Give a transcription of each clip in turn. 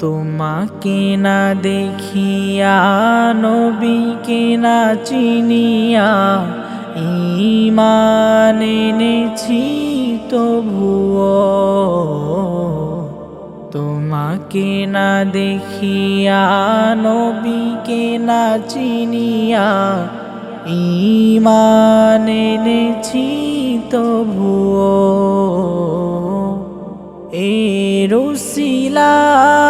তোমাকে না দেখিয়া, নবীকে না চিনিয়া ইমান এনেছি তবুও। তোমাকে না দেখিয়া, নবীকে না চিনিয়া ইমান এনেছি তবুও। এরুসিলায়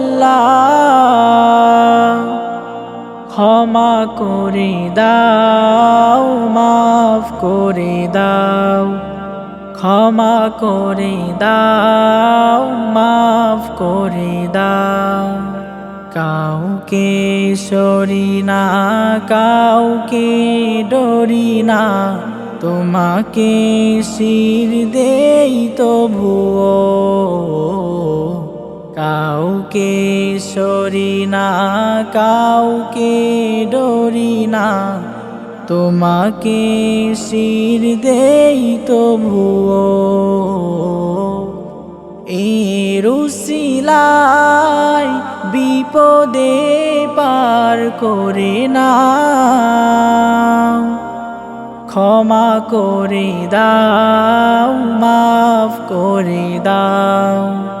ক্ষমা করে দাও, মাফ করে দাও। ক্ষমা করে দাও, মাফ করে দাও। কাউকে সরি না, কাউকে ডরি না, তোমাকে শির দেই তো ভুয়ো কাউকে সরি না, কাউকে ডরি না। তোমাকে শির দেই তো ভুয়ো এরুসিলাই বিপদে পার করে না। ক্ষমা করে দাও, মাফ করে দাও।